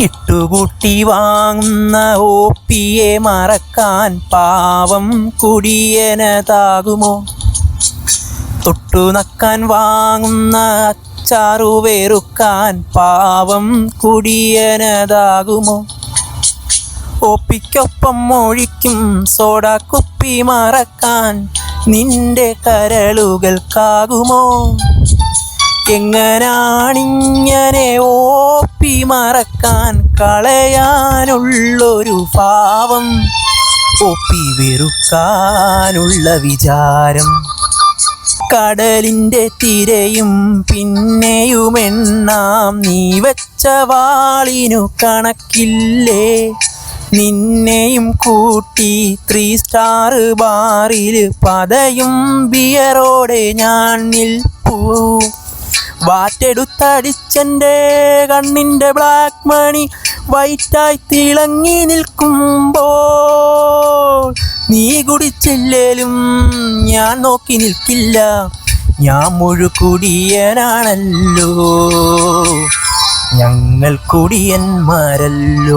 ഇട്ടുകൂട്ടി വാങ്ങുന്ന ഓപ്പിയെ മറക്കാൻ പാവം കുടിയനതാകുമോ? തൊട്ടു നക്കാൻ വാങ്ങുന്ന അച്ചാറു വേറുക്കാൻ പാവം കുടിയനതാകുമോ? ഒപ്പിക്കൊപ്പം ഒഴിക്കും സോഡ കുപ്പി മറക്കാൻ നിന്റെ കരളുകൾക്കാകുമോ? എങ്ങനാണിങ്ങനെ ഓപ്പി മറക്കാൻ കളയാനുള്ളൊരു ഭാവം ഒപ്പി വെറുക്കാനുള്ള വിചാരം. കടലിന്റെ തിരയും പിന്നെയുമെണ്ണാം നീ വെച്ച വാളിനു കണക്കില്ലേ? നിന്നെയും കൂട്ടി ത്രീ സ്റ്റാർ ബാറിൽ പതയും ബിയറോടെ ഞാൻ നിൽപ്പൂ. വാറ്റെടുത്തടിച്ചെന്റെ കണ്ണിന്റെ ബ്ലാക്ക് മണി വൈറ്റായി തിളങ്ങി നിൽക്കുമ്പോൾ നീ കുടിച്ചില്ലേലും ഞാൻ നോക്കി നിൽക്കില്ല. ഞാൻ മുഴുകുടിയനാണല്ലോ. ഞങ്ങൾ കുടിയന്മാരല്ലോ.